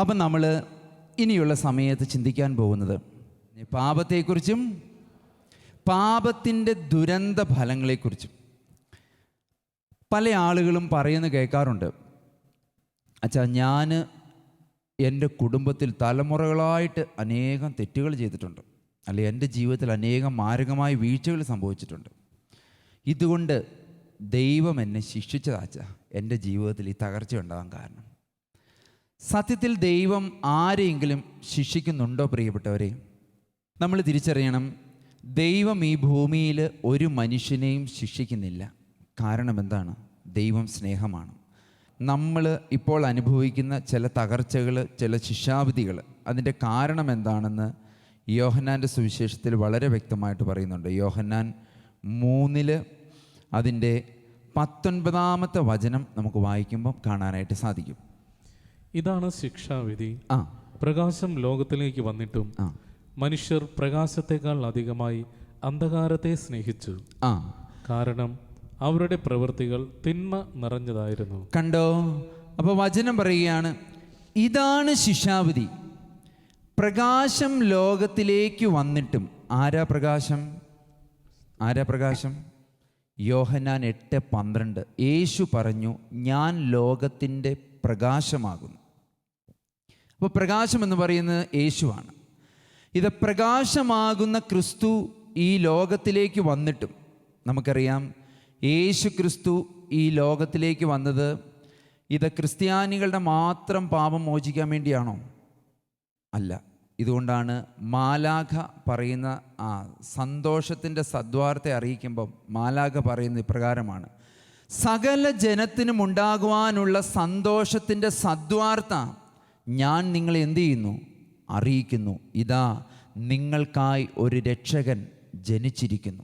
അപ്പം നമ്മൾ ഇനിയുള്ള സമയത്ത് ചിന്തിക്കാൻ പോകുന്നത് പാപത്തെക്കുറിച്ചും പാപത്തിന്റെ ദുരന്ത ഫലങ്ങളെക്കുറിച്ചും. പല ആളുകളും പറയുന്ന കേൾക്കാറുണ്ട്. അച്ഛാ ഞാൻ എന്റെ കുടുംബത്തിൽ തലമുറകളായിട്ട് അനേകം തെറ്റുകൾ ചെയ്തിട്ടുണ്ട്. അല്ലെ എന്റെ ജീവിതത്തിൽ അനേകം മാരകമായ വീഴ്ചകൾ സംഭവിച്ചിട്ടുണ്ട്. ഇതുകൊണ്ട് ദൈവം എന്നെ ശിക്ഷിച്ചതാച്ച എന്റെ ജീവിതത്തിൽ ഈ തകർച്ച ഉണ്ടാകാൻ കാരണം. സത്യത്തിൽ ദൈവം ആരെയെങ്കിലും ശിക്ഷിക്കുന്നുണ്ടോ പ്രിയപ്പെട്ടവരെ? നമ്മൾ തിരിച്ചറിയണം ദൈവം ഈ ഭൂമിയിൽ ഒരു മനുഷ്യനെയും ശിക്ഷിക്കുന്നില്ല. കാരണം എന്താണ്? ദൈവം സ്നേഹമാണ്. നമ്മൾ ഇപ്പോൾ അനുഭവിക്കുന്ന ചില തകർച്ചകൾ ചില ശിക്ഷാവിധികൾ അതിന്റെ കാരണം എന്താണെന്ന് യോഹന്നാന്റെ സുവിശേഷത്തിൽ വളരെ വ്യക്തമായിട്ട് പറയുന്നുണ്ട്. യോഹന്നാൻ മൂന്നിൽ അതിന്റെ പത്തൊൻപതാമത്തെ വചനം നമുക്ക് വായിക്കുമ്പം കാണാനായിട്ട് സാധിക്കും. ഇതാണ് ശിക്ഷാവിധി. ആ. പ്രകാശം ലോകത്തിലേക്ക് വന്നിട്ടും മനുഷ്യർ പ്രകാശത്തെക്കാൾ അധികമായി അന്ധകാരത്തെ സ്നേഹിച്ചു. ആ. കാരണം അവരുടെ പ്രവൃത്തികൾ തിന്മ നിറഞ്ഞതായിരുന്നു. കണ്ടോ? അപ്പോൾ വചനം പറയുകയാണ് ഇതാണ് ശിക്ഷാവിധി. പ്രകാശം ലോകത്തിലേക്ക് വന്നിട്ടും ആരാ പ്രകാശം? ആരാ പ്രകാശം? യോഹനാൻ എട്ട് പന്ത്രണ്ട്. യേശു പറഞ്ഞു ഞാൻ ലോകത്തിന്റെ പ്രകാശമാകുന്നു. അപ്പോൾ പ്രകാശം എന്ന് പറയുന്നത് യേശുവാണ്. ഇത് പ്രകാശമാകുന്ന ക്രിസ്തു ഈ ലോകത്തിലേക്ക് വന്നിട്ടും നമുക്കറിയാം. യേശു ക്രിസ്തു ഈ ലോകത്തിലേക്ക് വന്നത് ഇത് ക്രിസ്ത്യാനികളുടെ മാത്രം പാപം മോചിക്കാൻ വേണ്ടിയാണോ? അല്ല. ഇതുകൊണ്ടാണ് മാലാഖ പറയുന്ന ആ സന്തോഷത്തിന്റെ സദ്വാർത്തെ അറിയിക്കുമ്പം മാലാഖ പറയുന്ന ഇപ്രകാരമാണ്. സകല ജനത്തിനും ഉണ്ടാകുവാനുള്ള സന്തോഷത്തിന്റെ സദ്വാർത്ത ഞാൻ നിങ്ങളെ എന്തു ചെയ്യുന്നു? അറിയിക്കുന്നു. ഇതാ നിങ്ങൾക്കായി ഒരു രക്ഷകൻ ജനിച്ചിരിക്കുന്നു.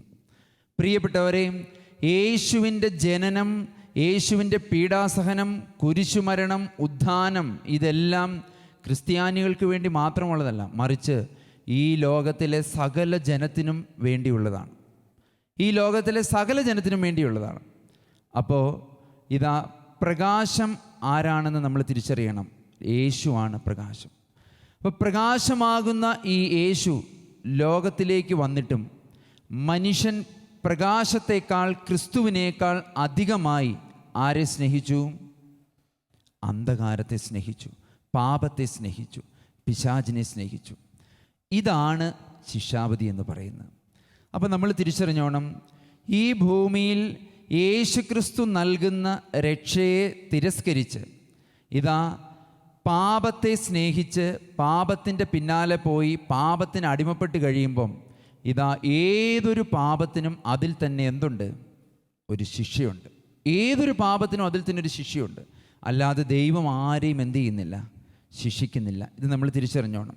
പ്രിയപ്പെട്ടവരെ യേശുവിന്റെ ജനനം യേശുവിന്റെ പീഡാസഹനം കുരിശുമരണം ഉദ്ധാനം ഇതെല്ലാം ക്രിസ്ത്യാനികൾക്ക് വേണ്ടി മാത്രമുള്ളതല്ല മറിച്ച് ഈ ലോകത്തിലെ സകല ജനത്തിനും വേണ്ടിയുള്ളതാണ്. ഈ ലോകത്തിലെ സകല ജനത്തിനും വേണ്ടിയുള്ളതാണ്. അപ്പോൾ ഇതാ പ്രകാശം ആരാണെന്ന് നമ്മൾ തിരിച്ചറിയണം. യേശുവാണ് പ്രകാശം. അപ്പോൾ പ്രകാശമാകുന്ന ഈ യേശു ലോകത്തിലേക്ക് വന്നിട്ടും മനുഷ്യൻ പ്രകാശത്തേക്കാൾ ക്രിസ്തുവിനേക്കാൾ അധികമായി ആരെ സ്നേഹിച്ചു? അന്ധകാരത്തെ സ്നേഹിച്ചു പാപത്തെ സ്നേഹിച്ചു പിശാചിനെ സ്നേഹിച്ചു. ഇതാണ് ശിക്ഷാപതി എന്ന് പറയുന്നത്. അപ്പോൾ നമ്മൾ തിരിച്ചറിഞ്ഞോണം ഈ ഭൂമിയിൽ യേശുക്രിസ്തു നൽകുന്ന രക്ഷയെ തിരസ്കരിച്ച് ഇതാ പാപത്തെ സ്നേഹിച്ച് പാപത്തിന്റെ പിന്നാലെ പോയി പാപത്തിന് അടിമപ്പെട്ട് കഴിയുമ്പം ഇതാ ഏതൊരു പാപത്തിനും അതിൽ തന്നെ എന്തുണ്ട്? ഒരു ശിക്ഷയുണ്ട്. ഏതൊരു പാപത്തിനും അതിൽ തന്നെ ഒരു ശിക്ഷയുണ്ട്. അല്ലാതെ ദൈവം ആരെയും എന്ത് ചെയ്യുന്നില്ല? ശിക്ഷിക്കുന്നില്ല. ഇത് നമ്മൾ തിരിച്ചറിഞ്ഞോണം.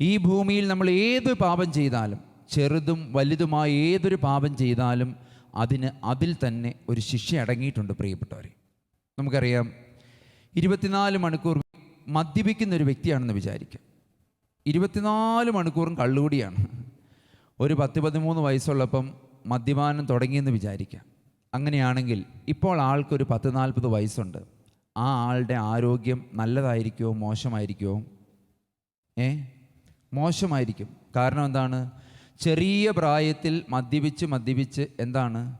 ഈ ഭൂമിയിൽ നമ്മൾ ഏത് പാപം ചെയ്താലും ചെറുതും വലുതുമായ ഏതൊരു പാപം ചെയ്താലും അതിന് അതിൽ തന്നെ ഒരു ശിക്ഷ അടങ്ങിയിട്ടുണ്ട് പ്രിയപ്പെട്ടവരെ. നമുക്കറിയാം ഇരുപത്തിനാല് മണിക്കൂർ മദ്യപിക്കുന്ന ഒരു വ്യക്തിയാണെന്ന് വിചാരിക്കുക ഇരുപത്തിനാല് മണിക്കൂറും കള്ളുകൂടിയാണ്. ഒരു പത്ത് പതിമൂന്ന് വയസ്സുള്ളപ്പം മദ്യപാനം തുടങ്ങിയെന്ന് വിചാരിക്കുക അങ്ങനെയാണെങ്കിൽ ഇപ്പോൾ ആൾക്കൊരു പത്ത് നാൽപ്പത് വയസ്സുണ്ട്. ആ ആളുടെ ആരോഗ്യം നല്ലതായിരിക്കുമോ മോശമായിരിക്കുമോ ഏ? മോശമായിരിക്കും. കാരണം എന്താണ്? ചെറിയ പ്രായത്തിൽ മദ്യപിച്ച് മദ്യപിച്ച് എന്താണ്?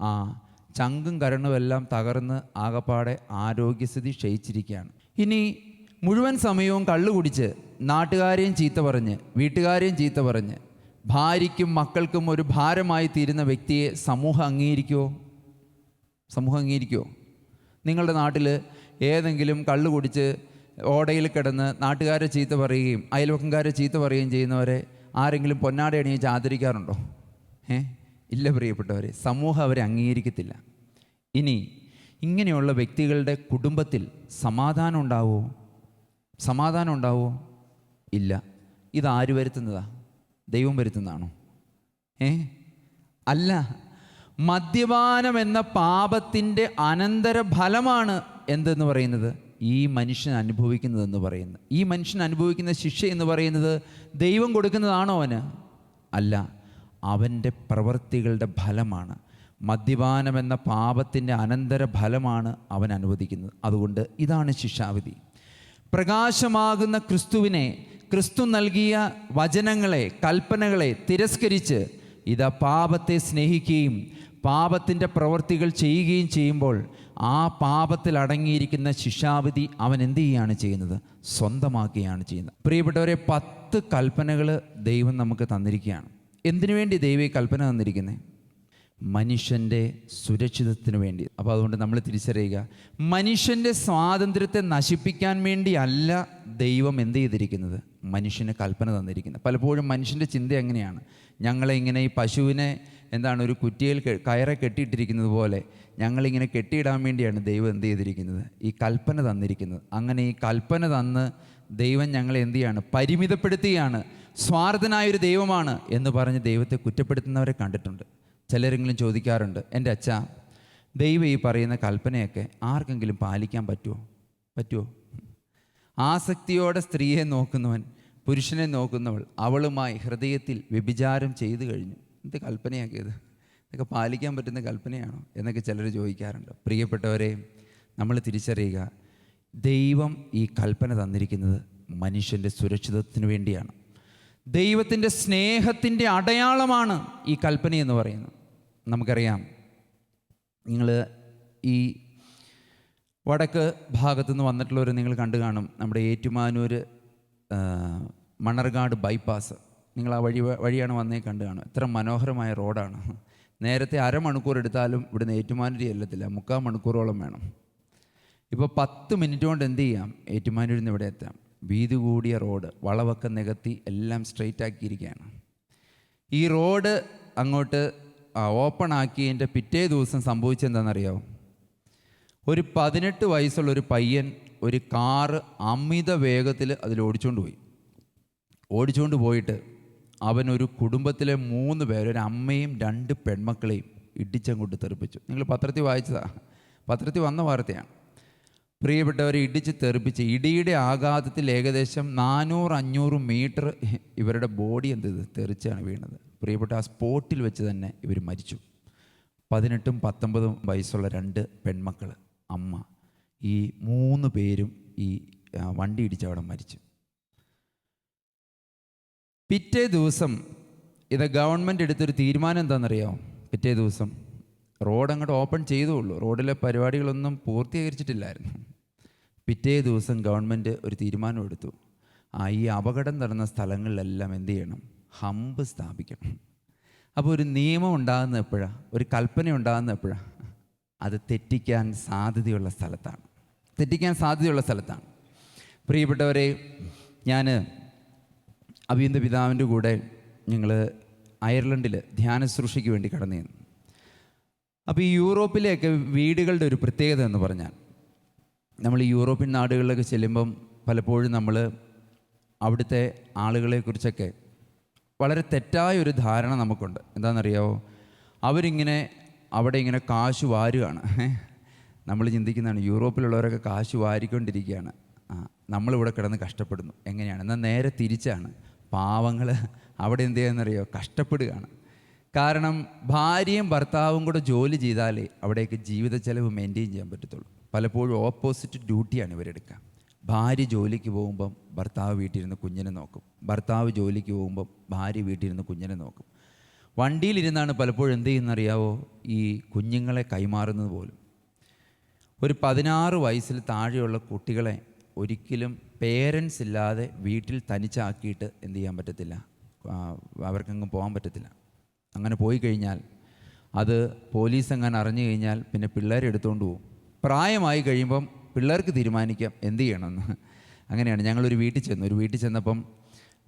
ആ ചങ്കും കരണുമെല്ലാം തകർന്ന് ആകപ്പാടെ ആരോഗ്യസ്ഥിതി ക്ഷയിച്ചിരിക്കുകയാണ്. ഇനി മുഴുവൻ സമയവും കള്ളു കുടിച്ച് നാട്ടുകാരെയും ചീത്ത പറഞ്ഞ് വീട്ടുകാരെയും ചീത്ത പറഞ്ഞ് ഭാര്യയ്ക്കും മക്കൾക്കും ഒരു ഭാരമായി തീരുന്ന വ്യക്തിയെ സമൂഹം അംഗീകരിക്കുമോ സമൂഹം അംഗീകരിക്കുമോ നിങ്ങളുടെ നാട്ടിൽ ഏതെങ്കിലും കള്ളു കുടിച്ച് ഓടയിൽ കിടന്ന് നാട്ടുകാരെ ചീത്ത പറയുകയും അയൽവക്കംകാരെ ചീത്ത പറയുകയും ചെയ്യുന്നവരെ ആരെങ്കിലും പൊന്നാട അണിയിച്ച് ആദരിക്കാറുണ്ടോ? ഏ? ഇല്ല പ്രിയപ്പെട്ടവരെ സമൂഹം അവരെ അംഗീകരിക്കത്തില്ല. ഇനി ഇങ്ങനെയുള്ള വ്യക്തികളുടെ കുടുംബത്തിൽ സമാധാനം ഉണ്ടാവുമോ? സമാധാനം ഉണ്ടാവുമോ ഇല്ല. ഇതാര് വരുത്തുന്നതാ? ദൈവം വരുത്തുന്നതാണോ? ഏ? അല്ല. മദ്യപാനം എന്ന പാപത്തിന്റെ അനന്തര ഫലമാണ് എന്തെന്ന് പറയുന്നത്? ഈ മനുഷ്യൻ അനുഭവിക്കുന്നതെന്ന് പറയുന്നത്. ഈ മനുഷ്യൻ അനുഭവിക്കുന്ന ശിക്ഷ എന്ന് പറയുന്നത് ദൈവം കൊടുക്കുന്നതാണോ അവന്? അല്ല. അവന്റെ പ്രവൃത്തികളുടെ ഫലമാണ്. മദ്യപാനം എന്ന പാപത്തിന്റെ അനന്തര ഫലമാണ് അവൻ അനുവദിക്കുന്നത്. അതുകൊണ്ട് ഇതാണ് ശിക്ഷാവിധി. പ്രകാശമാകുന്ന ക്രിസ്തുവിനെ ക്രിസ്തു നൽകിയ വചനങ്ങളെ കൽപ്പനകളെ തിരസ്കരിച്ച് ഇതാ പാപത്തെ സ്നേഹിക്കുകയും പാപത്തിന്റെ പ്രവൃത്തികൾ ചെയ്യുകയും ചെയ്യുമ്പോൾ ആ പാപത്തിൽ അടങ്ങിയിരിക്കുന്ന ശിക്ഷാവിധി അവൻ എന്ത് ചെയ്യുകയാണ് ചെയ്യുന്നത്? സ്വന്തമാക്കുകയാണ് ചെയ്യുന്നത്. പ്രിയപ്പെട്ടവരെ പത്ത് കൽപ്പനകൾ ദൈവം നമുക്ക് തന്നിരിക്കുകയാണ്. എന്തിനു വേണ്ടി ദൈവം കൽപ്പന തന്നിരിക്കുന്നത് മനുഷ്യന്റെ സുരക്ഷിതത്തിന് വേണ്ടി. അപ്പോൾ അതുകൊണ്ട് നമ്മൾ തിരിച്ചറിയുക മനുഷ്യന്റെ സ്വാതന്ത്ര്യത്തെ നശിപ്പിക്കാൻ വേണ്ടിയല്ല ദൈവം എന്ത് ചെയ്തിരിക്കുന്നത്? മനുഷ്യന് കൽപ്പന തന്നിരിക്കുന്നത്. പലപ്പോഴും മനുഷ്യന്റെ ചിന്ത എങ്ങനെയാണ്? ഞങ്ങളെ ഇങ്ങനെ ഈ പശുവിനെ എന്താണ് ഒരു കുറ്റിയിൽ കയറെ കെട്ടിയിട്ടിരിക്കുന്നത് പോലെ ഞങ്ങളിങ്ങനെ കെട്ടിയിടാൻ വേണ്ടിയാണ് ദൈവം എന്ത് ചെയ്തിരിക്കുന്നത്? ഈ കൽപ്പന തന്നിരിക്കുന്നത്. അങ്ങനെ ഈ കൽപ്പന തന്ന് ദൈവം ഞങ്ങളെ എന്ത് ചെയ്യാണ്? പരിമിതപ്പെടുത്തുകയാണ്. സ്വാർത്ഥനായൊരു ദൈവമാണ് എന്ന് പറഞ്ഞ് ദൈവത്തെ കുറ്റപ്പെടുത്തുന്നവരെ കണ്ടിട്ടുണ്ട്. ചിലരെങ്കിലും ചോദിക്കാറുണ്ട് എന്റെ അച്ഛ ദൈവം ഈ പറയുന്ന കൽപ്പനയൊക്കെ ആർക്കെങ്കിലും പാലിക്കാൻ പറ്റുമോ പറ്റുമോ ആസക്തിയോടെ സ്ത്രീയെ നോക്കുന്നവൻ പുരുഷനെ നോക്കുന്നവൾ അവളുമായി ഹൃദയത്തിൽ വ്യഭിചാരം ചെയ്തു കഴിഞ്ഞു. എന്ത് കൽപ്പനയാക്കിയത് ഇതൊക്കെ പാലിക്കാൻ പറ്റുന്ന കൽപ്പനയാണോ? എന്നൊക്കെ ചിലർ ചോദിക്കാറുണ്ട്. പ്രിയപ്പെട്ടവരെ നമ്മൾ തിരിച്ചറിയുക ദൈവം ഈ കൽപ്പന തന്നിരിക്കുന്നത് മനുഷ്യന്റെ സുരക്ഷിതത്വത്തിന് വേണ്ടിയാണ്. ദൈവത്തിന്റെ സ്നേഹത്തിന്റെ അടയാളമാണ് ഈ കൽപ്പന എന്ന് പറയുന്നത്. നമുക്കറിയാം. നിങ്ങൾ ഈ വടക്ക് ഭാഗത്തു നിന്ന് വന്നിട്ടുള്ളവർ നിങ്ങൾ കണ്ടു കാണും. നമ്മുടെ ഏറ്റുമാനൂർ മണർകാട് ബൈപ്പാസ് നിങ്ങൾ ആ വഴി വഴിയാണ് വന്നേ കണ്ടു കാണും. എത്ര മനോഹരമായ റോഡാണ്. നേരത്തെ അരമണിക്കൂർ എടുത്താലും ഇവിടുന്ന് ഏറ്റുമാനൂർ ചെല്ലത്തില്ല. മുക്കാൽ മണിക്കൂറോളം വേണം. ഇപ്പോൾ പത്ത് മിനിറ്റ് കൊണ്ട് എന്ത് ചെയ്യാം? ഏറ്റുമാനൂരിൽ നിന്ന് ഇവിടെ എത്താം. വീതി കൂടിയ റോഡ് വളവൊക്കെ നികത്തി എല്ലാം സ്ട്രെയിറ്റ് ആക്കിയിരിക്കുകയാണ്. ഈ റോഡ് അങ്ങോട്ട് ഓപ്പൺ ആക്കിയതിന്റെ പിറ്റേ ദിവസം സംഭവിച്ചെന്താണെന്നറിയാമോ ഒരു പതിനെട്ട് വയസ്സുള്ള ഒരു പയ്യൻ ഒരു കാറ് അമിത വേഗത്തിൽ അതിൽ ഓടിച്ചുകൊണ്ട് പോയി. ഓടിച്ചുകൊണ്ട് പോയിട്ട് അവനൊരു കുടുംബത്തിലെ മൂന്ന് പേരൊരു ഒരു അമ്മയും രണ്ട് പെൺമക്കളെയും ഇടിച്ചങ്ങോട്ട് തെറിപ്പിച്ചു. നിങ്ങൾ പത്രത്തിൽ വായിച്ചതാ. പത്രത്തിൽ വന്ന വാർത്തയാണ്. പ്രിയപ്പെട്ടവരെ ഇടിച്ച് തെറിപ്പിച്ച്. ഇടിയുടെ ആഘാതത്തിൽ ഏകദേശം നാനൂറ് അഞ്ഞൂറ് മീറ്റർ ഇവരുടെ ബോഡി എന്ത് ചെയ്ത്? തെറിച്ചാണ് വീണത്. പ്രിയപ്പെട്ട ആ സ്പോട്ടിൽ വെച്ച് തന്നെ ഇവർ മരിച്ചു. പതിനെട്ടും പത്തൊമ്പതും വയസ്സുള്ള രണ്ട് പെൺമക്കൾ അമ്മ. ഈ മൂന്ന് പേരും ഈ വണ്ടി ഇടിച്ച് അവിടെ മരിച്ചു. പിറ്റേ ദിവസം ഇത് ഗവൺമെന്റ് എടുത്തൊരു തീരുമാനം എന്താണെന്നറിയാമോ പിറ്റേ ദിവസം റോഡ് അങ്ങോട്ട് ഓപ്പൺ ചെയ്തുള്ളൂ റോഡിലെ പരിപാടികളൊന്നും പൂർത്തീകരിച്ചിട്ടില്ലായിരുന്നു. പിറ്റേ ദിവസം ഗവൺമെന്റ് ഒരു തീരുമാനം എടുത്തു ആ ഈ അപകടം നടന്ന സ്ഥലങ്ങളിലെല്ലാം എന്ത് ചെയ്യണം? ഹമ്പ് സ്ഥാപിക്കണം. അപ്പോൾ ഒരു നിയമം ഉണ്ടാകുന്ന എപ്പോഴാണ് ഒരു കൽപ്പന ഉണ്ടാകുന്ന എപ്പോഴാണ് അത് തെറ്റിക്കാൻ സാധ്യതയുള്ള സ്ഥലത്താണ്. തെറ്റിക്കാൻ സാധ്യതയുള്ള സ്ഥലത്താണ്. പ്രിയപ്പെട്ടവരെ ഞാൻ അഭിയന്ത പിതാവിന്റെ കൂടെ ഞങ്ങൾ അയർലൻഡിൽ ധ്യാന ശുശ്രൂഷയ്ക്ക് വേണ്ടി കടന്നു അപ്പോൾ ഈ യൂറോപ്പിലെയൊക്കെ വീടുകളുടെ ഒരു പ്രത്യേകത എന്ന് പറഞ്ഞാൽ നമ്മൾ യൂറോപ്യൻ നാടുകളിലൊക്കെ ചെല്ലുമ്പം പലപ്പോഴും നമ്മൾ അവിടുത്തെ ആളുകളെക്കുറിച്ചൊക്കെ വളരെ തെറ്റായ ഒരു ധാരണ നമുക്കുണ്ട്. എന്താണെന്നറിയാവോ? അവരിങ്ങനെ അവിടെ ഇങ്ങനെ കാശ് വാരുകയാണ്. നമ്മൾ ചിന്തിക്കുന്നതാണ് യൂറോപ്പിലുള്ളവരൊക്കെ കാശ് വാരിക്കൊണ്ടിരിക്കുകയാണ്. ആ നമ്മളിവിടെ കിടന്ന് കഷ്ടപ്പെടുന്നു. എങ്ങനെയാണ്? എന്നാൽ നേരെ തിരിച്ചാണ്. പാവങ്ങൾ അവിടെ എന്ത് ചെയ്യുന്നറിയോ? കഷ്ടപ്പെടുകയാണ്. കാരണം ഭാര്യയും ഭർത്താവും കൂടെ ജോലി ചെയ്താലേ അവിടേക്ക് ജീവിത ചെലവ് മെയിന്റെയിൻ ചെയ്യാൻ പറ്റത്തുള്ളൂ. പലപ്പോഴും ഓപ്പോസിറ്റ് ഡ്യൂട്ടിയാണ് ഇവരെടുക്കുക. ഭാര്യ ജോലിക്ക് പോകുമ്പം ഭർത്താവ് വീട്ടിലിരുന്ന് കുഞ്ഞിനെ നോക്കും. ഭർത്താവ് ജോലിക്ക് പോകുമ്പം ഭാര്യ വീട്ടിലിരുന്ന് കുഞ്ഞിനെ നോക്കും. വണ്ടിയിലിരുന്നാണ് പലപ്പോഴും എന്ത് ചെയ്യുന്നറിയാവോ? ഈ കുഞ്ഞുങ്ങളെ കൈമാറുന്നത് പോലും. ഒരു പതിനാറ് വയസ്സിൽ താഴെയുള്ള കുട്ടികളെ ഒരിക്കലും പേരൻസ് ഇല്ലാതെ വീട്ടിൽ തനിച്ചാക്കിയിട്ട് എന്ത് ചെയ്യാൻ പറ്റത്തില്ല. അവർക്കങ്ങ് പോകാൻ പറ്റത്തില്ല. അങ്ങനെ പോയി കഴിഞ്ഞാൽ അത് പോലീസ് എങ്ങനെ അറിഞ്ഞു കഴിഞ്ഞാൽ പിന്നെ പിള്ളേരെ എടുത്തുകൊണ്ട് പോകും. പ്രായമായി കഴിയുമ്പം പിള്ളേർക്ക് തീരുമാനിക്കാം എന്ത് ചെയ്യണമെന്ന്. അങ്ങനെയാണ് ഞങ്ങളൊരു വീട്ടിൽ ചെന്നു ഒരു വീട്ടിൽ ചെന്നപ്പം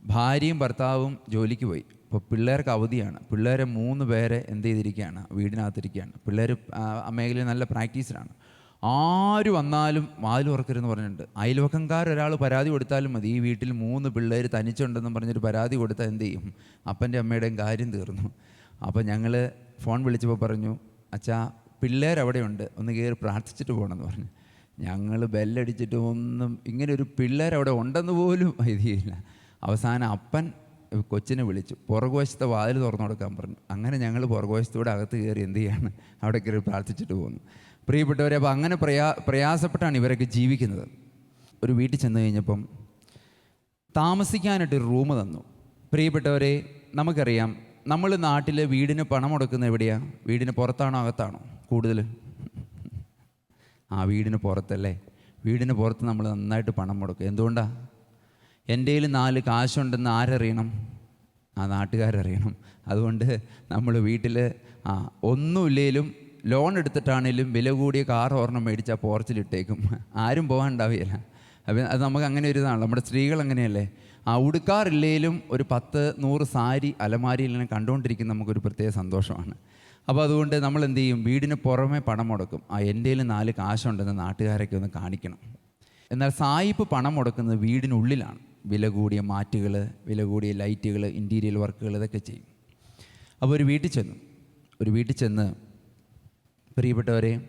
ഭാര്യയും ഭർത്താവും ജോലിക്ക് പോയി. അപ്പോൾ പിള്ളേർക്ക് അവധിയാണ്. പിള്ളേരെ മൂന്ന് പേരെ എന്ത് ചെയ്തിരിക്കുകയാണ് വീടിനകത്തിരിക്കുകയാണ്. പിള്ളേർ ആ മേഖലയിൽ നല്ല പ്രാക്ടീസിലാണ്. ആര് വന്നാലും വാതിൽ ഉറക്കരുതെന്ന് പറഞ്ഞിട്ടുണ്ട്. അയൽവക്കംകാരൊരാൾ പരാതി കൊടുത്താലും മതി. ഈ വീട്ടിൽ മൂന്ന് പിള്ളേർ തനിച്ചുണ്ടെന്ന് പറഞ്ഞൊരു പരാതി കൊടുത്താൽ എന്ത് ചെയ്യും? അപ്പന്റെ അമ്മയുടെയും കാര്യം തീർന്നു. അപ്പോൾ ഞങ്ങൾ ഫോൺ വിളിച്ചപ്പോൾ പറഞ്ഞു അച്ഛാ പിള്ളേർ അവിടെയുണ്ട് ഒന്ന് കയറി പ്രാർത്ഥിച്ചിട്ട് പോകണമെന്ന് പറഞ്ഞു. ഞങ്ങൾ ബെല്ലടിച്ചിട്ട് ഒന്നും ഇങ്ങനെ ഒരു പിള്ളേരവിടെ ഉണ്ടെന്ന് പോലും എഴുതിയില്ല അവസാനം അപ്പൻ കൊച്ചിനെ വിളിച്ചു. പുറകുവശത്തെ വാതിൽ തുറന്നു കൊടുക്കാൻ പറഞ്ഞു. അങ്ങനെ ഞങ്ങൾ പുറകുവശത്തൂടെ അകത്ത് കയറി എന്ത് ചെയ്യാണ്? അവിടെ കയറി പ്രാർത്ഥിച്ചിട്ട് പോകുന്നു പ്രിയപ്പെട്ടവരെ അപ്പോൾ അങ്ങനെ പ്രയാ പ്രയാസപ്പെട്ടാണ് ഇവരൊക്കെ ജീവിക്കുന്നത്. ഒരു വീട്ടിൽ ചെന്ന് കഴിഞ്ഞപ്പം താമസിക്കാനായിട്ട് റൂം തന്നു. പ്രിയപ്പെട്ടവരെ നമുക്കറിയാം നമ്മൾ നാട്ടിൽ വീടിന് പണം മുടക്കുന്നത് എവിടെയാണ് വീടിന് പുറത്താണോ അകത്താണോ? കൂടുതൽ ആ വീടിന് പുറത്തല്ലേ? വീടിന് പുറത്ത് നമ്മൾ നന്നായിട്ട് പണം മുടക്കും. എന്തുകൊണ്ടാണ് എന്റെ കയ്യിൽ നാല് കാശുണ്ടെന്ന് ആരറിയണം? ആ നാട്ടുകാരറിയണം. അതുകൊണ്ട് നമ്മൾ വീട്ടിൽ ആ ഒന്നുമില്ലേലും ലോൺ എടുത്തിട്ടാണേലും വില കൂടിയ കാർ ഒരെണ്ണം മേടിച്ചാൽ പോർച്ചിലിട്ടേക്കും. ആരും പോകാൻ ഉണ്ടാവുകയില്ല അപ്പം അത് നമുക്ക് അങ്ങനെ ഒരു ഇതാണ്. നമ്മുടെ സ്ത്രീകൾ അങ്ങനെയല്ലേ? ആ ഉടുക്കാറില്ലേലും ഒരു പത്ത് നൂറ് സാരി അലമാരിയിൽ നിന്ന് കണ്ടുകൊണ്ടിരിക്കുന്ന നമുക്കൊരു പ്രത്യേക സന്തോഷമാണ്. അപ്പോൾ അതുകൊണ്ട് നമ്മൾ എന്ത് ചെയ്യും വീടിന് പുറമെ പണം മുടക്കും. ആ എന്റെ നാല് കാശുണ്ടെന്ന് നാട്ടുകാരൊക്കെ ഒന്ന് കാണിക്കണം. എന്നാൽ സായിപ്പ് പണം മുടക്കുന്നത് വീടിനുള്ളിലാണ്. വില കൂടിയ മാറ്റുകൾ വില കൂടിയ ലൈറ്റുകൾ ഇന്റീരിയൽ വർക്കുകൾ ഇതൊക്കെ ചെയ്യും. അപ്പോൾ ഒരു വീട്ടിൽ ചെന്നു. ഒരു വീട്ടിൽ ചെന്ന് പ്രിയപ്പെട്ടവരെ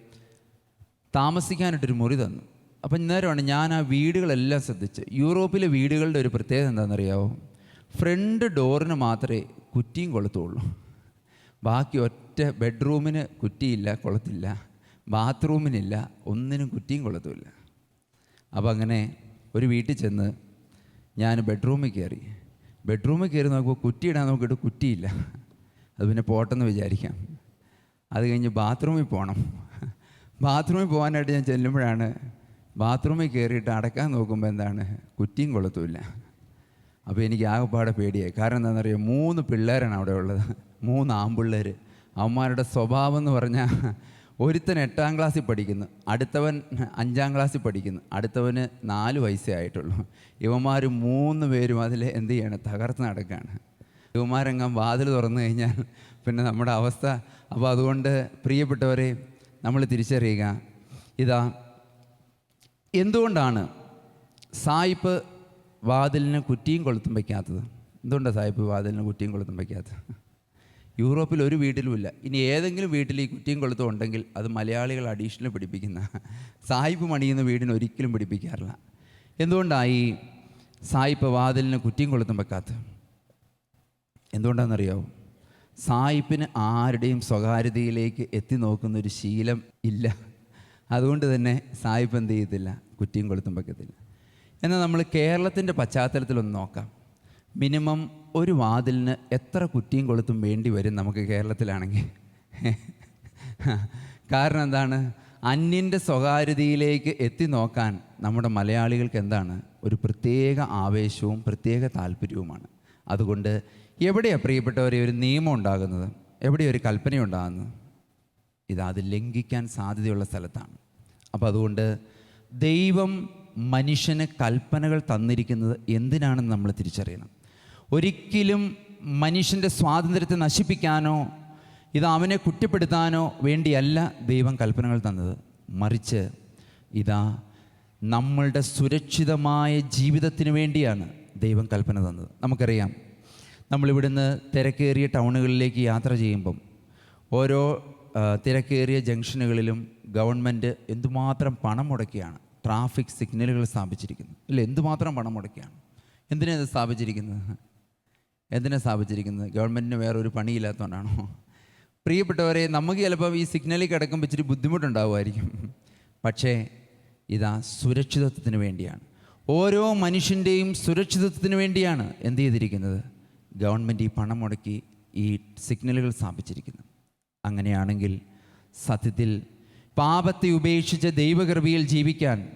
താമസിക്കാനായിട്ടൊരു മുറി തന്നു. അപ്പം നേരമാണ് ഞാൻ ആ വീടുകളെല്ലാം ശ്രദ്ധിച്ച് യൂറോപ്പിലെ വീടുകളുടെ ഒരു പ്രത്യേകത എന്താണെന്നറിയാമോ ഫ്രണ്ട് ഡോറിന് മാത്രമേ കുറ്റിയും കൊളുത്തുള്ളൂ ബാക്കി ഒറ്റ ബെഡ്റൂമിന് കുറ്റിയില്ല കൊളുത്തില്ല ബാത്റൂമിനില്ല ഒന്നിനും കുറ്റിയും കൊളുത്തുമില്ല അപ്പോൾ അങ്ങനെ ഒരു വീട്ടിൽ ചെന്ന് ഞാൻ ബെഡ്റൂമിൽ കയറി. ബെഡ്റൂമിൽ കയറി നോക്കുമ്പോൾ കുറ്റിയിടാൻ നോക്കിയിട്ട് കുറ്റിയില്ല. അത് പിന്നെ പോട്ടെന്ന് വിചാരിക്കാം. അത് കഴിഞ്ഞ് ബാത്റൂമിൽ പോകണം ബാത്റൂമിൽ പോകാനായിട്ട് ഞാൻ ചെല്ലുമ്പോഴാണ് ബാത്റൂമിൽ കയറിയിട്ട് അടക്കാൻ നോക്കുമ്പോൾ എന്താണ്? കുറ്റിയും കൊളുത്തുമില്ല. അപ്പോൾ എനിക്ക് ആകെപ്പാടെ പേടിയായി. കാരണം എന്താണെന്നറിയോ? മൂന്ന് പിള്ളേരാണ് അവിടെ ഉള്ളത്. മൂന്ന് ആമ്പിള്ളേർ അവന്മാരുടെ സ്വഭാവം എന്ന് പറഞ്ഞാൽ ഒരുത്തൻ എട്ടാം ക്ലാസ്സിൽ പഠിക്കുന്നു. അടുത്തവൻ അഞ്ചാം ക്ലാസ്സിൽ പഠിക്കുന്നു. അടുത്തവന് നാല് വയസ്സേ ആയിട്ടുള്ളൂ. ഇവന്മാർ മൂന്ന് പേരും അതിൽ എന്ത് ചെയ്യണം? തകർത്ത് നടക്കുകയാണ് ഇവന്മാരെങ്ങാൻ വാതിൽ തുറന്നു കഴിഞ്ഞാൽ പിന്നെ നമ്മുടെ അവസ്ഥ. അപ്പോൾ അതുകൊണ്ട് പ്രിയപ്പെട്ടവരെ നമ്മൾ തിരിച്ചറിയുക. ഇതാ എന്തുകൊണ്ടാണ് സായിപ്പ് വാതിലിന് കുറ്റിയും കൊളുത്തും വയ്ക്കാത്തത്? എന്തുകൊണ്ടാണ് സായിപ്പ് വാതിലിന് കുറ്റിയും കൊളുത്തും വയ്ക്കാത്തത്? യൂറോപ്പിൽ ഒരു വീട്ടിലുമില്ല. ഇനി ഏതെങ്കിലും വീട്ടിൽ ഈ കുറ്റിയും കൊളുത്തും ഉണ്ടെങ്കിൽ അത് മലയാളികൾ അഡീഷണൽ പിടിപ്പിക്കുന്ന സായിപ്പ് മണിയുന്ന വീടിന് ഒരിക്കലും പിടിപ്പിക്കാറില്ല. എന്തുകൊണ്ടാണ് ഈ സായിപ്പ് വാതിലിന് കുറ്റിയും കൊളുത്തും വെക്കാത്തത് എന്തുകൊണ്ടാണെന്നറിയാമോ സായിപ്പിന് ആരുടെയും സ്വകാര്യതയിലേക്ക് എത്തി നോക്കുന്നൊരു ശീലം ഇല്ല. അതുകൊണ്ട് തന്നെ സായിപ്പ് എന്ത് ചെയ്യത്തില്ല കുറ്റിയും കൊളുത്തും വെക്കത്തില്ല. എന്നാൽ നമ്മൾ കേരളത്തിന്റെ പശ്ചാത്തലത്തിലൊന്ന് നോക്കാം. മിനിമം ഒരു വാതിലിന് എത്ര കുറ്റിയും കൊളുത്തും വേണ്ടി വരും നമുക്ക് കേരളത്തിലാണെങ്കിൽ? കാരണം എന്താണ്? അന്യന്റെ സ്വകാര്യതയിലേക്ക് എത്തി നോക്കാൻ നമ്മുടെ മലയാളികൾക്ക് എന്താണ്? ഒരു പ്രത്യേക ആവേശവും പ്രത്യേക താല്പര്യവുമാണ്. അതുകൊണ്ട് എവിടെയാണ് പ്രിയപ്പെട്ടവരെ ഒരു നിയമം ഉണ്ടാകുന്നത്? എവിടെയൊരു കൽപ്പന ഉണ്ടാകുന്നത് ഇത് അത് ലംഘിക്കാൻ സാധ്യതയുള്ള സ്ഥലത്താണ്. അപ്പോൾ അതുകൊണ്ട് ദൈവം മനുഷ്യന് കൽപ്പനകൾ തന്നിരിക്കുന്നത് എന്തിനാണെന്ന് നമ്മൾ തിരിച്ചറിയണം. ഒരിക്കലും മനുഷ്യന്റെ സ്വാതന്ത്ര്യത്തെ നശിപ്പിക്കാനോ ഇത് അവനെ കുറ്റപ്പെടുത്താനോ വേണ്ടിയല്ല ദൈവം കൽപ്പനകൾ തന്നത്. മറിച്ച് ഇതാ നമ്മളുടെ സുരക്ഷിതമായ ജീവിതത്തിന് വേണ്ടിയാണ് ദൈവം കൽപ്പന തന്നത്. നമുക്കറിയാം നമ്മളിവിടുന്ന് തിരക്കേറിയ ടൗണുകളിലേക്ക് യാത്ര ചെയ്യുമ്പം ഓരോ തിരക്കേറിയ ജംഗ്ഷനുകളിലും ഗവൺമെന്റ് എന്തുമാത്രം പണം മുടക്കിയാണ് ട്രാഫിക് സിഗ്നലുകൾ സ്ഥാപിച്ചിരിക്കുന്നത് ഇല്ല എന്തുമാത്രം പണം മുടക്കിയാണ്. എന്തിനാണ് ഇത് സ്ഥാപിച്ചിരിക്കുന്നത്? എന്തിനാണ് സ്ഥാപിച്ചിരിക്കുന്നത്? ഗവൺമെന്റിന് വേറെ ഒരു പണിയില്ലാത്തതുകൊണ്ടാണോ? പ്രിയപ്പെട്ടവരെ നമുക്ക് ചിലപ്പോൾ ഈ സിഗ്നലിൽ കിടക്കുമ്പോൾ ഇച്ചിരി ബുദ്ധിമുട്ടുണ്ടാവുമായിരിക്കും. പക്ഷേ ഇതാ സുരക്ഷിതത്വത്തിന് വേണ്ടിയാണ്. ഓരോ മനുഷ്യന്റെയും സുരക്ഷിതത്വത്തിന് വേണ്ടിയാണ് എന്ത് ചെയ്തിരിക്കുന്നത്? ഗവൺമെന്റ് ഈ പണം മുടക്കി ഈ സിഗ്നലുകൾ സ്ഥാപിച്ചിരിക്കുന്നത് അങ്ങനെയാണെങ്കിൽ സത്യത്തിൽ പാപത്തെ ഉപേക്ഷിച്ച് ദൈവകൃപയിൽ ജീവിക്കാൻ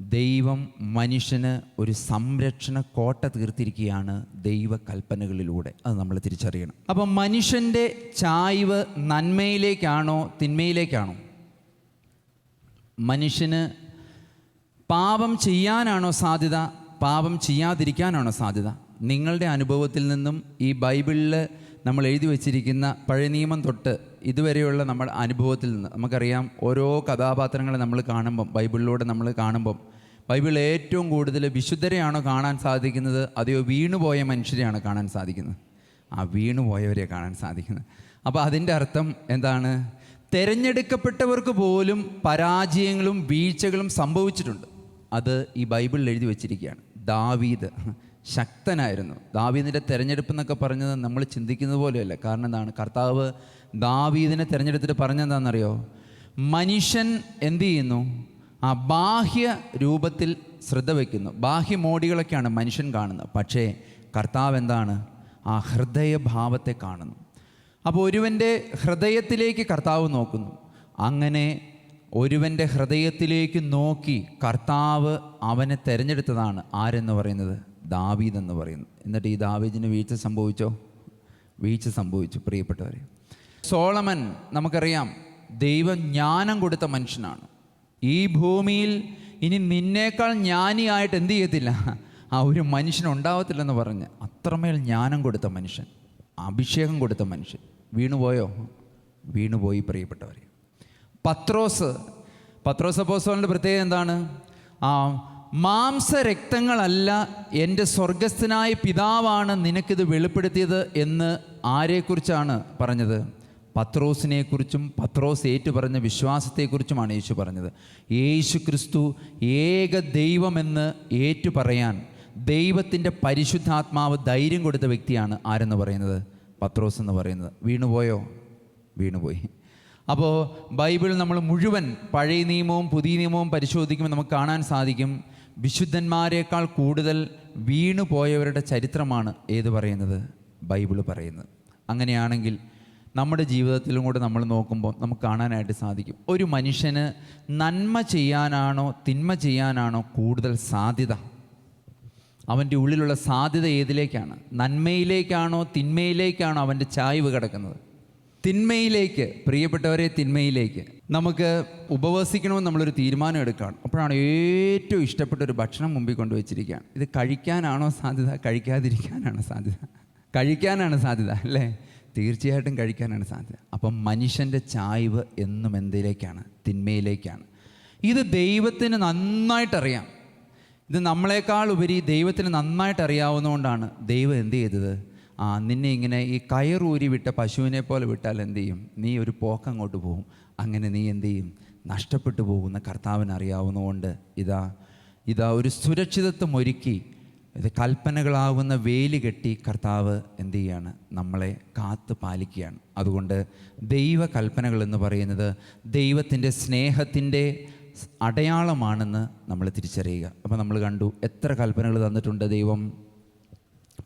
ദൈവം മനുഷ്യന് ഒരു സംരക്ഷണ കോട്ട തീർത്തിരിക്കുകയാണ് ദൈവകൽപ്പനകളിലൂടെ. അത് നമ്മൾ തിരിച്ചറിയണം. അപ്പം മനുഷ്യന്റെ ചായ്വ് നന്മയിലേക്കാണോ തിന്മയിലേക്കാണോ? മനുഷ്യന് പാപം ചെയ്യാനാണോ സാധ്യത? പാപം ചെയ്യാതിരിക്കാനാണോ സാധ്യത? നിങ്ങളുടെ അനുഭവത്തിൽ നിന്നും ഈ ബൈബിളിൽ നമ്മൾ എഴുതി വച്ചിരിക്കുന്ന പഴയ നിയമം തൊട്ട് ഇതുവരെയുള്ള നമ്മൾ അനുഭവത്തിൽ നിന്ന് നമുക്കറിയാം ഓരോ കഥാപാത്രങ്ങളെ നമ്മൾ കാണുമ്പം ബൈബിളിലൂടെ നമ്മൾ കാണുമ്പം ബൈബിൾ ഏറ്റവും കൂടുതൽ വിശുദ്ധരെയാണോ കാണാൻ സാധിക്കുന്നത്? അതെയോ വീണുപോയ മനുഷ്യരെയാണ് കാണാൻ സാധിക്കുന്നത്? ആ വീണുപോയവരെ കാണാൻ സാധിക്കുന്നത്. അപ്പോൾ അതിന്റെ അർത്ഥം എന്താണ്? തിരഞ്ഞെടുക്കപ്പെട്ടവർക്ക് പോലും പരാജയങ്ങളും വീഴ്ചകളും സംഭവിച്ചിട്ടുണ്ട്. അത് ഈ ബൈബിളിൽ എഴുതി വച്ചിരിക്കുകയാണ്. ദാവീദ്. ശക്തനായിരുന്നു. ദാവീദിന്റെ തിരഞ്ഞെടുപ്പ് എന്നൊക്കെ പറഞ്ഞത് നമ്മൾ ചിന്തിക്കുന്നത് പോലെയല്ല. കാരണം എന്താണ്? കർത്താവ് ദാവീദിനെ തിരഞ്ഞെടുത്തിട്ട് പറഞ്ഞെന്താണെന്നറിയോ മനുഷ്യൻ എന്ത് ചെയ്യുന്നു? ആ ബാഹ്യ രൂപത്തിൽ ശ്രദ്ധ വയ്ക്കുന്നു. ബാഹ്യ മോടികളൊക്കെയാണ് മനുഷ്യൻ കാണുന്നത്. പക്ഷേ കർത്താവ് എന്താണ്? ആ ഹൃദയഭാവത്തെ കാണുന്നു. അപ്പോൾ ഒരുവന്റെ ഹൃദയത്തിലേക്ക് കർത്താവ് നോക്കുന്നു. അങ്ങനെ ഒരുവന്റെ ഹൃദയത്തിലേക്ക് നോക്കി കർത്താവ് അവനെ തിരഞ്ഞെടുത്തതാണ്. ആരെന്ന് പറയുന്നത്? ദാവീദ് എന്ന് പറയുന്നത് എന്നിട്ട് ഈ ദാവീദിന് വീഴ്ച സംഭവിച്ചോ? വീഴ്ച സംഭവിച്ചു പ്രിയപ്പെട്ടവരെ. സോളമൻ നമുക്കറിയാം ദൈവം ജ്ഞാനം കൊടുത്ത മനുഷ്യനാണ്. ഈ ഭൂമിയിൽ ഇനി നിന്നേക്കാൾ ജ്ഞാനിയായിട്ട് എന്ത് ചെയ്യത്തില്ല? ആ ഒരു മനുഷ്യൻ ഉണ്ടാവത്തില്ലെന്ന് പറഞ്ഞ് അത്രമേൽ ജ്ഞാനം കൊടുത്ത മനുഷ്യൻ അഭിഷേകം കൊടുത്ത മനുഷ്യൻ. വീണുപോയോ? വീണുപോയി പ്രിയപ്പെട്ടവരെ. പത്രോസ്. പത്രോസ് അപ്പോസ്തലന്റെ പ്രത്യേകത എന്താണ്? ആ മാംസരക്തങ്ങളല്ല എന്റെ സ്വർഗസ്ഥനായ പിതാവാണ് നിനക്കിത് വെളിപ്പെടുത്തിയത് എന്ന് ആരെക്കുറിച്ചാണ് പറഞ്ഞത്? പത്രോസിനെക്കുറിച്ചും പത്രോസ് ഏറ്റു പറഞ്ഞ വിശ്വാസത്തെക്കുറിച്ചുമാണ് യേശു പറഞ്ഞത്. യേശു ക്രിസ്തു ഏക ദൈവമെന്ന് ഏറ്റു പറയാൻ ദൈവത്തിന്റെ പരിശുദ്ധാത്മാവ് ധൈര്യം കൊടുത്ത വ്യക്തിയാണ് ആരെന്ന് പറയുന്നത്? പത്രോസ് എന്ന് പറയുന്നത്. വീണുപോയോ? വീണുപോയി. അപ്പോൾ ബൈബിൾ നമ്മൾ മുഴുവൻ പഴയ നിയമവും പുതിയ നിയമവും പരിശോധിക്കുമ്പോൾ നമുക്ക് കാണാൻ സാധിക്കും. വിശുദ്ധന്മാരെക്കാൾ കൂടുതൽ വീണു പോയവരുടെ ചരിത്രമാണ് ഏത് പറയുന്നത്? ബൈബിൾ പറയുന്നത്. അങ്ങനെയാണെങ്കിൽ നമ്മുടെ ജീവിതത്തിലും കൂടെ നമ്മൾ നോക്കുമ്പോൾ നമുക്ക് കാണാനായിട്ട് സാധിക്കും. ഒരു മനുഷ്യന് നന്മ ചെയ്യാനാണോ തിന്മ ചെയ്യാനാണോ കൂടുതൽ സാധ്യത? അവന്റെ ഉള്ളിലുള്ള സാധ്യത ഏതിലേക്കാണ്? നന്മയിലേക്കാണോ തിന്മയിലേക്കാണോ അവന്റെ ചായ്വ് കിടക്കുന്നത്? തിന്മയിലേക്ക് പ്രിയപ്പെട്ടവരെ തിന്മയിലേക്ക് നമുക്ക് ഉപവസിക്കണമെന്ന് നമ്മളൊരു തീരുമാനം എടുക്കുകയാണ് അപ്പോഴാണ് ഏറ്റവും ഇഷ്ടപ്പെട്ട ഒരു ഭക്ഷണം മുമ്പിൽ കൊണ്ടുവച്ചിരിക്കുകയാണ് ഇത് കഴിക്കാനാണോ സാധ്യത? കഴിക്കാതിരിക്കാനാണ് സാധ്യത? കഴിക്കാനാണ് സാധ്യത അല്ലേ? തീർച്ചയായിട്ടും കഴിക്കാനാണ് സാധ്യത. അപ്പം മനുഷ്യന്റെ ചായ്വ് എന്നും എന്തിലേക്കാണ്? തിന്മയിലേക്കാണ്. ഇത് ദൈവത്തിന് നന്നായിട്ടറിയാം. ഇത് നമ്മളെക്കാൾ ഉപരി ദൈവത്തിന് നന്നായിട്ട് അറിയാവുന്നതുകൊണ്ടാണ് ദൈവം എന്ത് ചെയ്തത്? നിന്നെ ഇങ്ങനെ ഈ കയറൂരി വിട്ട പശുവിനെ പോലെ വിട്ടാൽ എന്തു ചെയ്യും? നീ ഒരു പോക്ക് അങ്ങോട്ട് പോകും. അങ്ങനെ നീ എന്തു ചെയ്യും? നഷ്ടപ്പെട്ടു പോകുന്ന കർത്താവിന് അറിയാവുന്നതുകൊണ്ട് ഇതാ ഇതാ ഒരു സുരക്ഷിതത്വം ഒരുക്കി ഇത് കൽപ്പനകളാവുന്ന വേലി കെട്ടി കർത്താവ് എന്തു ചെയ്യാണ്? നമ്മളെ കാത്ത് പാലിക്കുകയാണ്. അതുകൊണ്ട് ദൈവ കൽപ്പനകൾ എന്ന് പറയുന്നത് ദൈവത്തിന്റെ സ്നേഹത്തിന്റെ അടയാളമാണെന്ന് നമ്മൾ തിരിച്ചറിയുക. അപ്പോൾ നമ്മൾ കണ്ടു എത്ര കൽപ്പനകൾ തന്നിട്ടുണ്ട് ദൈവം?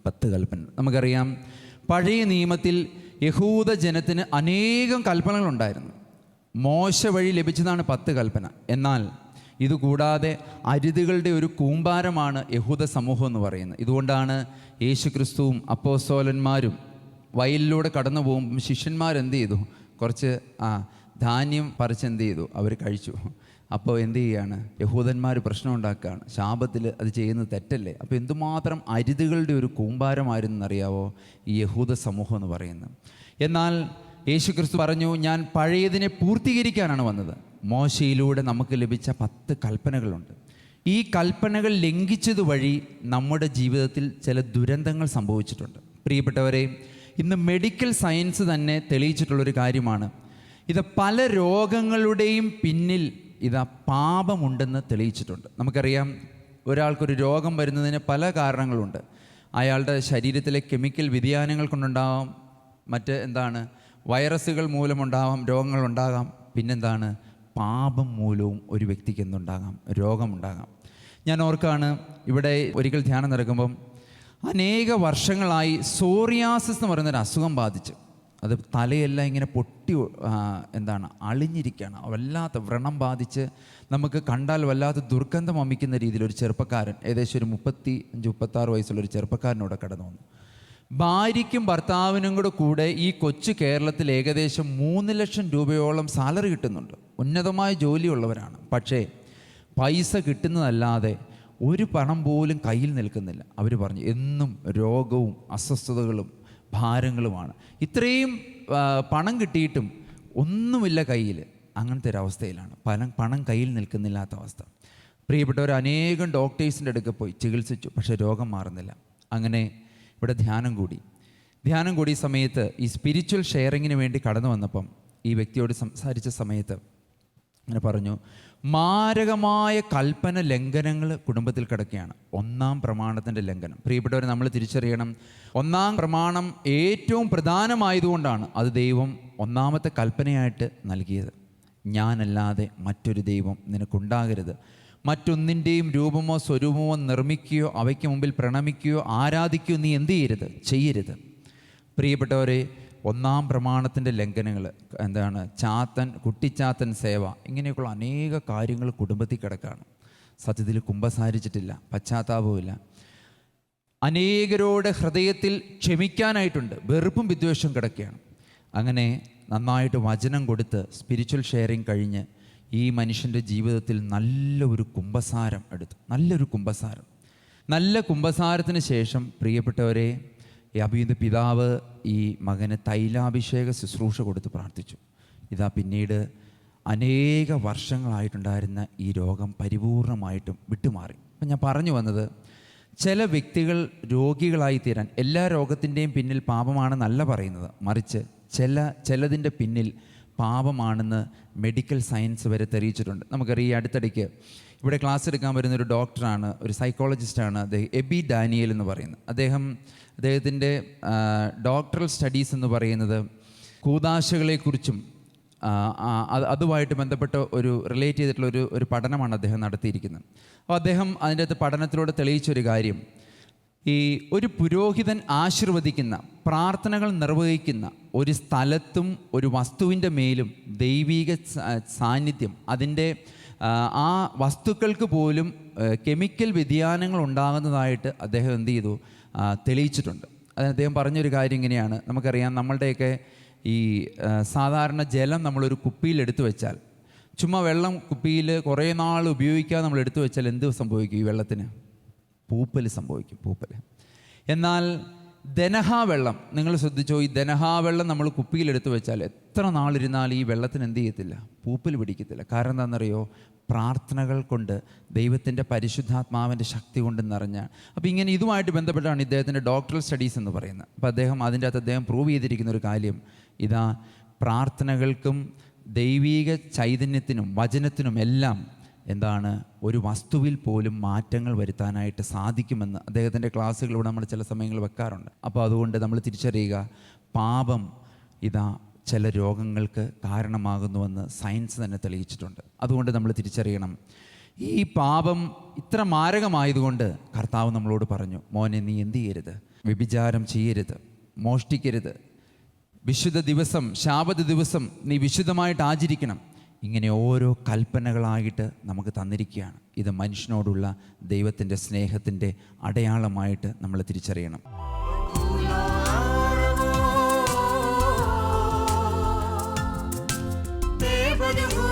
പത്ത് കൽപ്പന. നമുക്കറിയാം പഴയ നിയമത്തിൽ യഹൂദ ജനത്തിന് അനേകം കൽപ്പനകളുണ്ടായിരുന്നു. മോശ വഴി ലഭിച്ചതാണ് പത്ത് കൽപ്പന. എന്നാൽ ഇതുകൂടാതെ അരുതുകളുടെ ഒരു കൂമ്പാരമാണ് യഹൂദ സമൂഹം എന്ന് പറയുന്നത്. ഇതുകൊണ്ടാണ് യേശുക്രിസ്തുവും അപ്പോസ്തോലന്മാരും വയലിലൂടെ കടന്നു പോകുമ്പം ശിഷ്യന്മാരെന്ത് ചെയ്തു? കുറച്ച് ആ ധാന്യം പറിച്ച് എന്ത് ചെയ്തു? അവർ കഴിച്ചു. അപ്പോൾ എന്ത് ചെയ്യാണ്? യഹൂദന്മാർ പ്രശ്നം ഉണ്ടാക്കുകയാണ്. ശാപത്തിൽ അത് ചെയ്യുന്നത് തെറ്റല്ലേ? അപ്പോൾ എന്തുമാത്രം അരുതുകളുടെ ഒരു കൂമ്പാരമായിരുന്നു എന്നറിയാവോ? ഈ യഹൂദ സമൂഹം എന്ന് പറയുന്നത്. എന്നാൽ യേശു ക്രിസ്തു പറഞ്ഞു ഞാൻ പഴയതിനെ പൂർത്തീകരിക്കാനാണ് വന്നത്. മോശയിലൂടെ നമുക്ക് ലഭിച്ച പത്ത് കൽപ്പനകളുണ്ട്. ഈ കൽപ്പനകൾ ലംഘിച്ചതുവഴി നമ്മുടെ ജീവിതത്തിൽ ചില ദുരന്തങ്ങൾ സംഭവിച്ചിട്ടുണ്ട്. പ്രിയപ്പെട്ടവരെ ഇന്ന് മെഡിക്കൽ സയൻസ് തന്നെ തെളിയിച്ചിട്ടുള്ളൊരു കാര്യമാണ്. ഇത് പല രോഗങ്ങളുടെയും പിന്നിൽ ഇതാ പാപമുണ്ടെന്ന് തെളിയിച്ചിട്ടുണ്ട്. നമുക്കറിയാം ഒരാൾക്കൊരു രോഗം വരുന്നതിന് പല കാരണങ്ങളുണ്ട്. അയാളുടെ ശരീരത്തിലെ കെമിക്കൽ വ്യതിയാനങ്ങൾ കൊണ്ടുണ്ടാവാം മറ്റ് എന്താണ് വൈറസുകൾ മൂലമുണ്ടാവാം രോഗങ്ങളുണ്ടാകാം പിന്നെന്താണ് പാപം മൂലവും ഒരു വ്യക്തിക്ക് എന്തുണ്ടാകാം രോഗമുണ്ടാകാം. ഞാൻ ഓർക്കാണ് ഇവിടെ ഒരിക്കൽ ധ്യാനം നടക്കുമ്പം അനേക വർഷങ്ങളായി സോറിയാസിസ് എന്ന് പറയുന്നൊരു അസുഖം ബാധിച്ചു. അത് തലയെല്ലാം ഇങ്ങനെ പൊട്ടി എന്താണ് അളിഞ്ഞിരിക്കുകയാണ്. വല്ലാത്ത വ്രണം ബാധിച്ച് നമുക്ക് കണ്ടാൽ വല്ലാത്ത ദുർഗന്ധം അമിക്കുന്ന രീതിയിൽ ഒരു ചെറുപ്പക്കാരൻ ഏകദേശം ഒരു മുപ്പത്തി അഞ്ച് മുപ്പത്താറ് വയസ്സുള്ള ഒരു ചെറുപ്പക്കാരനോട് കടന്നു വന്നു. ഭാര്യയ്ക്കും ഭർത്താവിനും കൂടെ കൂടെ ഈ കൊച്ചു കേരളത്തിൽ ഏകദേശം മൂന്ന് ലക്ഷം രൂപയോളം സാലറി കിട്ടുന്നുണ്ട്. ഉന്നതമായ ജോലിയുള്ളവരാണ്. പക്ഷേ പൈസ കിട്ടുന്നതല്ലാതെ ഒരു പണം പോലും കയ്യിൽ നിൽക്കുന്നില്ല. അവർ പറഞ്ഞു എന്നും രോഗവും അസ്വസ്ഥതകളും ഭാരങ്ങളുമാണ്. ഇത്രയും പണം കിട്ടിയിട്ടും ഒന്നുമില്ല കയ്യിൽ അങ്ങനത്തെ ഒരു അവസ്ഥയിലാണ്. പണം പണം കയ്യിൽ നിൽക്കുന്നില്ലാത്ത അവസ്ഥ. പ്രിയപ്പെട്ടവർ അനേകം ഡോക്ടേഴ്സിന്റെ അടുക്ക പോയി ചികിത്സിച്ചു. പക്ഷേ രോഗം മാറുന്നില്ല. അങ്ങനെ ഇവിടെ ധ്യാനം കൂടി. ധ്യാനം കൂടിയ സമയത്ത് ഈ സ്പിരിച്വൽ ഷെയറിങ്ങിന് വേണ്ടി കടന്നു വന്നപ്പം ഈ വ്യക്തിയോട് സംസാരിച്ച സമയത്ത് അങ്ങനെ പറഞ്ഞു മാരകമായ കൽപ്പന ലംഘനങ്ങൾ കുടുംബത്തിൽ കിടക്കുകയാണ്. ഒന്നാം പ്രമാണത്തിന്റെ ലംഘനം. പ്രിയപ്പെട്ടവരെ നമ്മൾ തിരിച്ചറിയണം. ഒന്നാം പ്രമാണം ഏറ്റവും പ്രധാനമായതുകൊണ്ടാണ് അത് ദൈവം ഒന്നാമത്തെ കൽപ്പനയായിട്ട് നൽകിയത്. ഞാനല്ലാതെ മറ്റൊരു ദൈവം നിനക്കുണ്ടാകരുത്. മറ്റൊന്നിന്റെയും രൂപമോ സ്വരൂപമോ നിർമ്മിക്കുകയോ അവയ്ക്ക് മുമ്പിൽ പ്രണമിക്കുകയോ ആരാധിക്കുകയോ നീ എന്ത് ചെയ്യരുത്? ചെയ്യരുത്. പ്രിയപ്പെട്ടവരെ ഒന്നാം പ്രമാണത്തിന്റെ ലംഘനങ്ങൾ എന്താണ് ചാത്തൻ കുട്ടിച്ചാത്തൻ സേവ ഇങ്ങനെയൊക്കെയുള്ള അനേക കാര്യങ്ങൾ കുടുംബത്തിൽ കിടക്കുകയാണ് സത്യത്തിൽ കുമ്പസാരിച്ചിട്ടില്ല പശ്ചാത്താപവുമില്ല അനേകരോട് ഹൃദയത്തിൽ ക്ഷമിക്കാനായിട്ടുണ്ട് വെറുപ്പും വിദ്വേഷവും കിടക്കുകയാണ്. അങ്ങനെ നന്നായിട്ട് വചനം കൊടുത്ത് സ്പിരിച്വൽ ഷെയറിങ് കഴിഞ്ഞ് ഈ മനുഷ്യന്റെ ജീവിതത്തിൽ നല്ലൊരു കുംഭസാരം എടുത്തു നല്ലൊരു കുംഭസാരം നല്ല കുംഭസാരത്തിന് ശേഷം പ്രിയപ്പെട്ടവരെ അഭിയുദ്ധ പിതാവ് ഈ മകന് തൈലാഭിഷേക ശുശ്രൂഷ കൊടുത്ത് പ്രാർത്ഥിച്ചു. ഇതാ പിന്നീട് അനേക വർഷങ്ങളായിട്ടുണ്ടായിരുന്ന ഈ രോഗം പരിപൂർണമായിട്ടും വിട്ടുമാറി. അപ്പം ഞാൻ പറഞ്ഞു വന്നത് ചില വ്യക്തികൾ രോഗികളായി തീരാൻ എല്ലാ രോഗത്തിന്റെയും പിന്നിൽ പാപമാണെന്നല്ല പറയുന്നത്. മറിച്ച് ചില ചിലതിന്റെ പിന്നിൽ പാപമാണെന്ന് മെഡിക്കൽ സയൻസ് വരെ തെളിയിച്ചിട്ടുണ്ട്. നമുക്കറിയാം ഈ അടുത്തിടയ്ക്ക് ഇവിടെ ക്ലാസ് എടുക്കാൻ വരുന്ന ഒരു ഡോക്ടറാണ് ഒരു സൈക്കോളജിസ്റ്റാണ് അദ്ദേഹം എബി ഡാനിയൽ എന്ന് പറയുന്നത്. അദ്ദേഹം അദ്ദേഹത്തിന്റെ ഡോക്ടറൽ സ്റ്റഡീസ് എന്ന് പറയുന്നത് കൂതാശകളെക്കുറിച്ചും അതുമായിട്ട് ബന്ധപ്പെട്ട ഒരു റിലേറ്റ് ചെയ്തിട്ടുള്ള ഒരു ഒരു പഠനമാണ് അദ്ദേഹം നടത്തിയിരിക്കുന്നത്. അപ്പോൾ അദ്ദേഹം അതിന്റെ അകത്ത് പഠനത്തിലൂടെ തെളിയിച്ചൊരു കാര്യം. ഈ ഒരു പുരോഹിതൻ ആശീർവദിക്കുന്ന പ്രാർത്ഥനകൾ നിർവഹിക്കുന്ന ഒരു സ്ഥലത്തും ഒരു വസ്തുവിന്റെ മേലും ദൈവീക സാന്നിധ്യം അതിന്റെ ആ, വസ്തുക്കൾക്ക് പോലും കെമിക്കൽ വ്യതിയാനങ്ങൾ ഉണ്ടാകുന്നതായിട്ട് അദ്ദേഹം എന്ത് ചെയ്തു? തെളിയിച്ചിട്ടുണ്ട്. അതിന് അദ്ദേഹം പറഞ്ഞൊരു കാര്യം ഇങ്ങനെയാണ്. നമുക്കറിയാം നമ്മളുടെയൊക്കെ ഈ സാധാരണ ജലം നമ്മളൊരു കുപ്പിയിൽ എടുത്തു വെച്ചാൽ ചുമ്മാ വെള്ളം കുപ്പിയിൽ കുറേ നാൾ ഉപയോഗിക്കാതെ നമ്മൾ എടുത്തു വെച്ചാൽ എന്ത് സംഭവിക്കും ഈ വെള്ളത്തിന്? പൂപ്പൽ സംഭവിക്കും പൂപ്പൽ എന്നാൽ ധനഹാ വെള്ളം നിങ്ങൾ ശ്രദ്ധിച്ചോ ഈ ധനഹാ വെള്ളം നമ്മൾ കുപ്പിയിൽ എടുത്തു വെച്ചാൽ എത്ര നാളിരുന്നാൽ ഈ വെള്ളത്തിന് എന്ത് ചെയ്യത്തില്ല? പൂപ്പൽ പിടിക്കത്തില്ല. കാരണം എന്താണെന്നറിയോ? പ്രാർത്ഥനകൾ കൊണ്ട് ദൈവത്തിന്റെ പരിശുദ്ധാത്മാവിന്റെ ശക്തി കൊണ്ട് നിറഞ്ഞ. അപ്പോൾ ഇങ്ങനെ ഇതുമായിട്ട് ബന്ധപ്പെട്ടാണ് ഇദ്ദേഹത്തിന്റെ ഡോക്ടറൽ സ്റ്റഡീസ് എന്ന് പറയുന്നത്. അപ്പോൾ അദ്ദേഹം അതിന്റെ അകത്ത് അദ്ദേഹം പ്രൂവ് ചെയ്തിരിക്കുന്ന ഒരു കാര്യം. ഇതാ പ്രാർത്ഥനകൾക്കും ദൈവീക ചൈതന്യത്തിനും വചനത്തിനും എല്ലാം എന്താണ് ഒരു വസ്തുവിൽ പോലും മാറ്റങ്ങൾ വരുത്താനായിട്ട് സാധിക്കുമെന്ന് അദ്ദേഹത്തിന്റെ ക്ലാസ്സുകളിവിടെ നമ്മൾ ചില സമയങ്ങൾ വെക്കാറുണ്ട്. അപ്പോൾ അതുകൊണ്ട് നമ്മൾ തിരിച്ചറിയുക പാപം ഇതാ ചില രോഗങ്ങൾക്ക് കാരണമാകുന്നുവെന്ന് സയൻസ് തന്നെ തെളിയിച്ചിട്ടുണ്ട്. അതുകൊണ്ട് നമ്മൾ തിരിച്ചറിയണം. ഈ പാപം ഇത്ര മാരകമായതുകൊണ്ട് കർത്താവ് നമ്മളോട് പറഞ്ഞു മോനെ നീ എന്ത് ചെയ്യരുത്? വ്യഭിചാരം ചെയ്യരുത്. മോഷ്ടിക്കരുത്. വിശുദ്ധ ദിവസം ശാപത ദിവസം നീ വിശുദ്ധമായിട്ട് ആചരിക്കണം. ഇങ്ങനെ ഓരോ കൽപ്പനകളായിട്ട് നമുക്ക് തന്നിരിക്കുകയാണ്. ഇത് മനുഷ്യനോടുള്ള ദൈവത്തിന്റെ സ്നേഹത്തിന്റെ അടയാളമായിട്ട് നമ്മൾ തിരിച്ചറിയണം. Lord